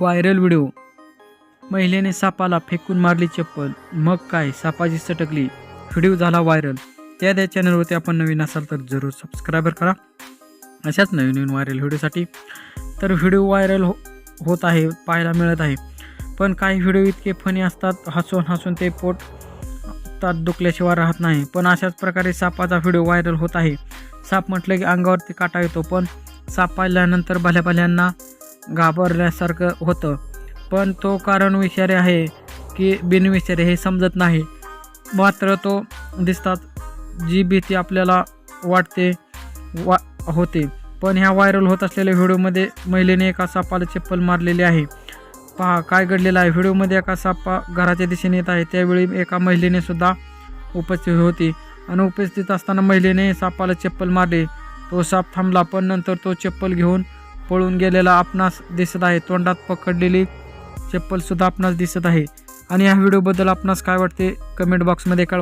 Viral video. महिलेने सापाला फेकून मारली चप्पल. मग काय? सापाची सटकली. व्हिडिओ झाला व्हायरल. त्या त्या चॅनलवरती आपण नवीन असाल तर जरूर सबस्क्रायबर करा. अशाच नवीन नवीन व्हायरल व्हिडिओसाठी. तर व्हिडिओ व्हायरल हो होत आहे पाहायला मिळत आहे. पण काही व्हिडिओ इतके फनी असतात हसून हसून ते पोट तात दुखल्याशिवाय राहत नाही. पण अशाच प्रकारे सापाचा व्हिडिओ व्हायरल होत आहे. साप म्हटलं की अंगावरती काटा येतो. पण साप पाहिल्यानंतर भल्या भल्यांना घाबरल्यासारखं होतं. पण तो कारण विषारी आहे की बिनविषारी हे समजत नाही. मात्र तो दिसतात जी भीती आपल्याला वाटते वा होते. पण ह्या व्हायरल होत असलेल्या व्हिडिओमध्ये महिलेने एका सापाला चप्पल मारलेली आहे. पहा काय घडलेलं आहे. व्हिडिओमध्ये एका सापा घराच्या दिशेने येत आहे. त्यावेळी एका महिलेने सुद्धा उपस्थित होती आणि उपस्थित असताना महिलेने सापाला चप्पल मारली. तो साप थांबला पण नंतर तो चप्पल घेऊन पळून गेलेला आपणास दिसत आहे. तोंडात पकडलेली चप्पल सुद्धा आपणास दिसत आहे. आणि या व्हिडिओबद्दल आपणास काय वाटते कमेंट बॉक्समध्ये कळवा.